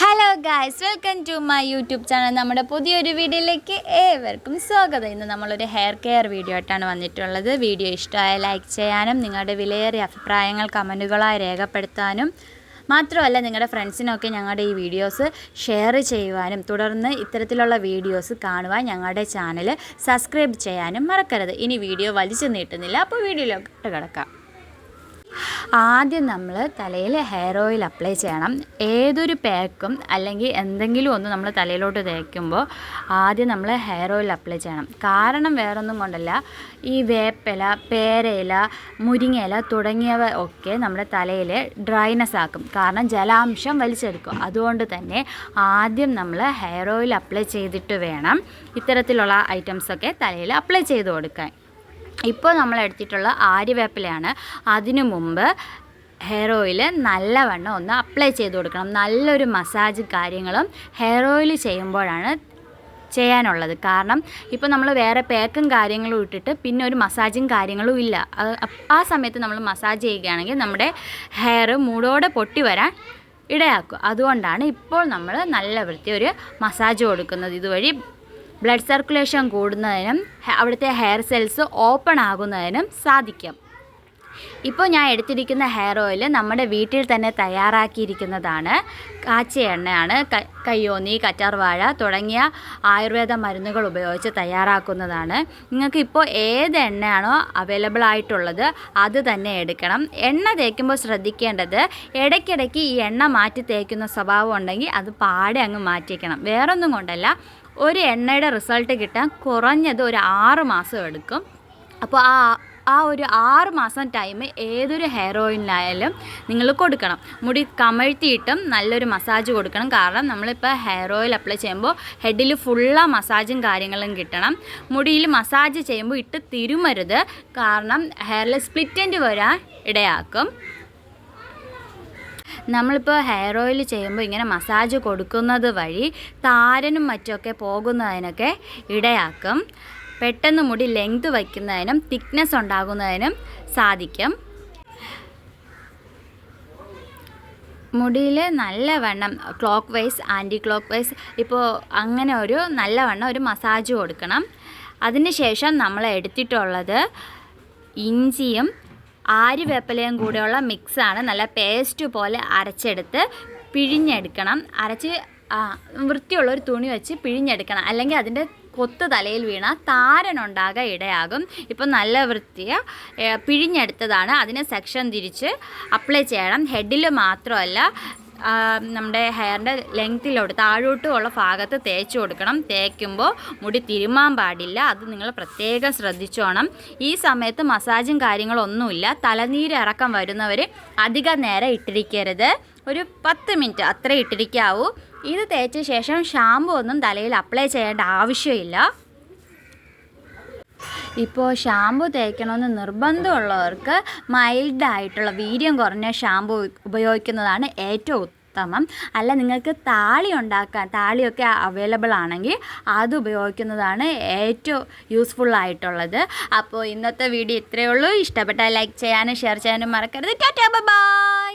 Hello guys welcome to my YouTube channel നമ്മുടെ പുതിയൊരു വീഡിയോയിലേക്ക് ഏവർക്കും സ്വാഗതം. ഇന്ന് നമ്മളൊരു ഹെയർ കെയർ വീഡിയോ ആയിട്ടാണ് വന്നിട്ടുള്ളത്. വീഡിയോ ഇഷ്ടമായ ലൈക്ക് ചെയ്യാനും നിങ്ങളുടെ വിലയേറിയ അഭിപ്രായങ്ങൾ കമന്റുകളായി രേഖപ്പെടുത്താനും മാത്രമല്ല നിങ്ങളുടെ ഫ്രണ്ട്സിനൊക്കെ ഞങ്ങളുടെ ഈ വീഡിയോസ് ഷെയർ ചെയ്യുവാനും തുടർന്ന് ഇത്തരത്തിലുള്ള വീഡിയോസ് കാണുവാൻ ഞങ്ങളുടെ ചാനൽ സബ്സ്ക്രൈബ് ചെയ്യാനും മറക്കരുത്. ഇനി വീഡിയോ വലിച്ചു നീട്ടുന്നില്ല. അപ്പോൾ വീഡിയോയിലോട്ട് കിടക്കാം. ആദ്യം നമ്മൾ തലയിൽ ഹെയർ ഓയിൽ അപ്ലൈ ചെയ്യണം. ഏതൊരു പാക്കും അല്ലെങ്കിൽ എന്തെങ്കിലും ഒന്ന് നമ്മൾ തലയിലോട്ട് തേക്കുമ്പോൾ ആദ്യം നമ്മൾ ഹെയർ ഓയിൽ അപ്ലൈ ചെയ്യണം. കാരണം വേറൊന്നും കൊണ്ടല്ല ഈ വേപ്പില പേരയില മുരിങ്ങയില തുടങ്ങിയവ ഒക്കെ നമ്മുടെ തലയിൽ ഡ്രൈനെസ് ആക്കും. കാരണം ജലാംശം വലിച്ചെടുക്കും. അതുകൊണ്ട് തന്നെ ആദ്യം നമ്മൾ ഹെയർ ഓയിൽ അപ്ലൈ ചെയ്തിട്ട് വേണം ഇത്തരത്തിലുള്ള ഐറ്റംസൊക്കെ തലയിൽ അപ്ലൈ ചെയ്ത് കൊടുക്കാൻ. ഇപ്പോൾ നമ്മൾ എടുത്തിട്ടുള്ള ആര്യവേപ്പിലയാണ്. അതിനു മുമ്പ് ഹെയർ ഓയിൽ നല്ലവണ്ണം ഒന്ന് അപ്ലൈ ചെയ്ത് കൊടുക്കണം. നല്ലൊരു മസാജ് കാര്യങ്ങളും ഹെയർ ഓയിൽ ചെയ്യുമ്പോഴാണ് ചെയ്യാനുള്ളത്. കാരണം ഇപ്പോൾ നമ്മൾ വേറെ പേക്കും കാര്യങ്ങളും ഇട്ടിട്ട് പിന്നെ ഒരു മസാജും കാര്യങ്ങളും ഇല്ല. ആ സമയത്ത് നമ്മൾ മസാജ് ചെയ്യുകയാണെങ്കിൽ നമ്മുടെ ഹെയർ മൂടോടെ പൊട്ടി വരാൻ ഇടയാക്കും. അതുകൊണ്ടാണ് ഇപ്പോൾ നമ്മൾ നല്ല വൃത്തി ഒരു മസാജ് കൊടുക്കുന്നത്. ഇതുവഴി ബ്ലഡ് സർക്കുലേഷൻ കൂടുന്നതിനും അവിടുത്തെ ഹെയർ സെൽസ് ഓപ്പൺ ആകുന്നതിനും സാധിക്കും. ഇപ്പോൾ ഞാൻ എടുത്തിരിക്കുന്ന ഹെയർ ഓയിൽ നമ്മുടെ വീട്ടിൽ തന്നെ തയ്യാറാക്കിയിരിക്കുന്നതാണ്. കാച്ചിയ എണ്ണയാണ് കയ്യോന്നി കറ്റാർവാഴ തുടങ്ങിയ ആയുർവേദ മരുന്നുകൾ ഉപയോഗിച്ച് തയ്യാറാക്കുന്നതാണ്. നിങ്ങൾക്ക് ഇപ്പോൾ ഏത് എണ്ണയാണോ അവൈലബിൾ ആയിട്ടുള്ളത് അത് തന്നെ എടുക്കണം. എണ്ണ തേക്കുമ്പോൾ ശ്രദ്ധിക്കേണ്ടത് ഇടയ്ക്കിടയ്ക്ക് ഈ എണ്ണ മാറ്റി തേക്കുന്ന സ്വഭാവം ഉണ്ടെങ്കിൽ അത് പാടെ അങ്ങ് മാറ്റിക്കണം വേറൊന്നും കൊണ്ടല്ല ഒരു എണ്ണയുടെ റിസൾട്ട് കിട്ടാൻ കുറഞ്ഞത് ഒരു ആറ് മാസം എടുക്കും. അപ്പോൾ ആ ആ ഒരു ആറ് മാസം ടൈം ഏതൊരു ഹെയർ ഓയിലിനായാലും നിങ്ങൾ കൊടുക്കണം. മുടി കമഴ്ത്തിയിട്ടും നല്ലൊരു മസാജ് കൊടുക്കണം. കാരണം നമ്മളിപ്പോൾ ഹെയർ ഓയിൽ അപ്ലൈ ചെയ്യുമ്പോൾ ഹെഡിൽ ഫുള്ള മസാജും കാര്യങ്ങളും കിട്ടണം. മുടിയിൽ മസാജ് ചെയ്യുമ്പോൾ ഇട്ട് തിരുമരുത്. കാരണം ഹെയറിൽ സ്പ്ലിറ്റന്റ് വരാൻ ഇടയാക്കും. നമ്മളിപ്പോൾ ഹെയർ ഓയിൽ ചെയ്യുമ്പോൾ ഇങ്ങനെ മസാജ് കൊടുക്കുന്നത് വഴി താരനും മറ്റൊക്കെ പോകുന്നതിനൊക്കെ ഇടയാക്കും. പെട്ടെന്ന് മുടി ലെങ്ത് വയ്ക്കുന്നതിനും തിക്നെസ് ഉണ്ടാകുന്നതിനും സാധിക്കും. മുടിയിൽ നല്ലവണ്ണം clockwise anticlockwise ഇപ്പോൾ അങ്ങനെ ഒരു നല്ലവണ്ണം ഒരു മസാജ് കൊടുക്കണം. അതിനുശേഷം നമ്മൾ എടുത്തിട്ടുള്ളത് ഇഞ്ചിയും ആര്യവേപ്പിലയും കൂടെയുള്ള മിക്സാണ് നല്ല പേസ്റ്റ് പോലെ അരച്ചെടുത്ത് പിഴിഞ്ഞെടുക്കണം. അരച്ച് വൃത്തിയുള്ള ഒരു തുണി വെച്ച് പിഴിഞ്ഞെടുക്കണം. അല്ലെങ്കിൽ അതിന്റെ കൊത്ത് തലയിൽ വീണ താരനുണ്ടാകാൻ ഇടയാകും. ഇപ്പം നല്ല വൃത്തിയ പിഴിഞ്ഞെടുത്തതാണ്. അതിനെ സെക്ഷൻ തിരിച്ച് അപ്ലൈ ചെയ്യണം. ഹെഡിൽ മാത്രമല്ല നമ്മുടെ ഹെയറിന്റെ ലെങ്ത്തിലോട്ട് താഴോട്ടുമുള്ള ഭാഗത്ത് തേച്ച് കൊടുക്കണം. തേക്കുമ്പോൾ മുടി തിരുമാൻ പാടില്ല. അത് നിങ്ങൾ പ്രത്യേകം ശ്രദ്ധിച്ചോണം. ഈ സമയത്ത് മസാജും കാര്യങ്ങളൊന്നുമില്ല. തലനീര് ഇറക്കം വരുന്നവർ അധിക നേരം ഇട്ടിരിക്കരുത്. ഒരു പത്ത് മിനിറ്റ് അത്ര ഇട്ടിരിക്കാവൂ. ഇത് തേച്ച ശേഷം ഷാമ്പു ഒന്നും തലയിൽ അപ്ലൈ ചെയ്യേണ്ട ആവശ്യമില്ല. ഇപ്പോൾ ഷാമ്പു തേക്കണമെന്ന് നിർബന്ധമുള്ളവർക്ക് മൈൽഡായിട്ടുള്ള വീര്യം കുറഞ്ഞ ഷാമ്പു ഉപയോഗിക്കുന്നതാണ് ഏറ്റവും ഉത്തമം. അല്ല നിങ്ങൾക്ക് താളി ഉണ്ടാക്കാൻ താളിയൊക്കെ അവൈലബിൾ ആണെങ്കിൽ അത് ഉപയോഗിക്കുന്നതാണ് ഏറ്റവും യൂസ്ഫുൾ ആയിട്ടുള്ളത്. അപ്പോൾ ഇന്നത്തെ വീഡിയോ ഇത്രയേ ഉള്ളൂ. ഇഷ്ടപ്പെട്ടാൽ ലൈക്ക് ചെയ്യാനും ഷെയർ ചെയ്യാനും മറക്കരുത്. Tata bye